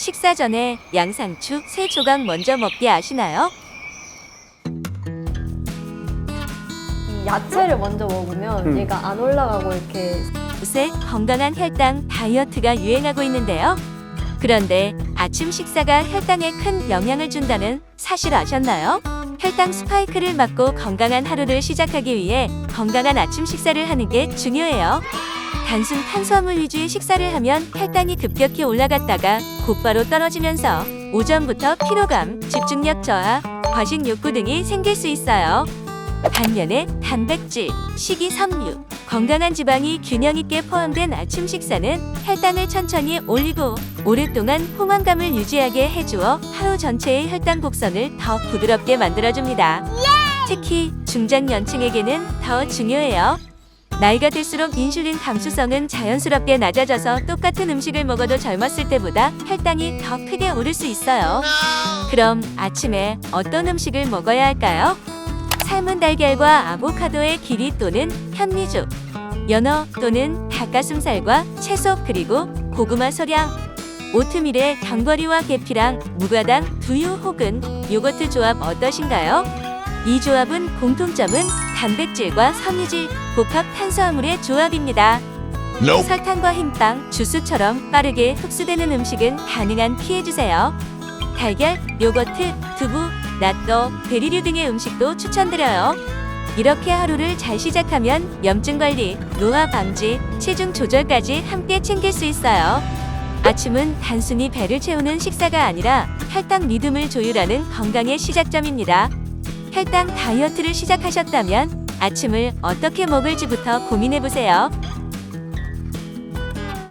식사 전에 양상추 세 조각 먼저 먹기 아시나요? 이 야채를 먼저 먹으면 음. 얘가 안 올라가고 이렇게 요새 건강한 혈당 다이어트가 유행하고 있는데요. 그런데 아침 식사가 혈당에 큰 영향을 준다는 사실 아셨나요? 혈당 스파이크를 막고 건강한 하루를 시작하기 위해 건강한 아침 식사를 하는 게 중요해요. 단순 탄수화물 위주의 식사를 하면 혈당이 급격히 올라갔다가 곧바로 떨어지면서 오전부터 피로감, 집중력 저하, 과식 욕구 등이 생길 수 있어요. 반면에 단백질, 식이섬유, 건강한 지방이 균형 있게 포함된 아침 식사는 혈당을 천천히 올리고 오랫동안 포만감을 유지하게 해주어 하루 전체의 혈당 곡선을 더 부드럽게 만들어줍니다. 특히 중장년층에게는 더 중요해요. 나이가 들수록 인슐린 감수성은 자연스럽게 낮아져서 똑같은 음식을 먹어도 젊었을 때보다 혈당이 더 크게 오를 수 있어요. 그럼 아침에 어떤 음식을 먹어야 할까요? 삶은 달걀과 아보카도의 길이 또는 현미죽, 연어 또는 닭가슴살과 채소 그리고 고구마 소량, 오트밀에 견과류와 계피랑 무가당, 두유 혹은 요거트 조합 어떠신가요? 이 조합은 공통점은 단백질과 섬유질, 복합 탄수화물의 조합입니다. Nope. 설탕과 흰빵, 주스처럼 빠르게 흡수되는 음식은 가능한 피해주세요. 달걀, 요거트, 두부, 낫또, 베리류 등의 음식도 추천드려요. 이렇게 하루를 잘 시작하면 염증 관리, 노화 방지, 체중 조절까지 함께 챙길 수 있어요. 아침은 단순히 배를 채우는 식사가 아니라 혈당 리듬을 조율하는 건강의 시작점입니다. 혈당 다이어트를 시작하셨다면 아침을 어떻게 먹을지부터 고민해 보세요.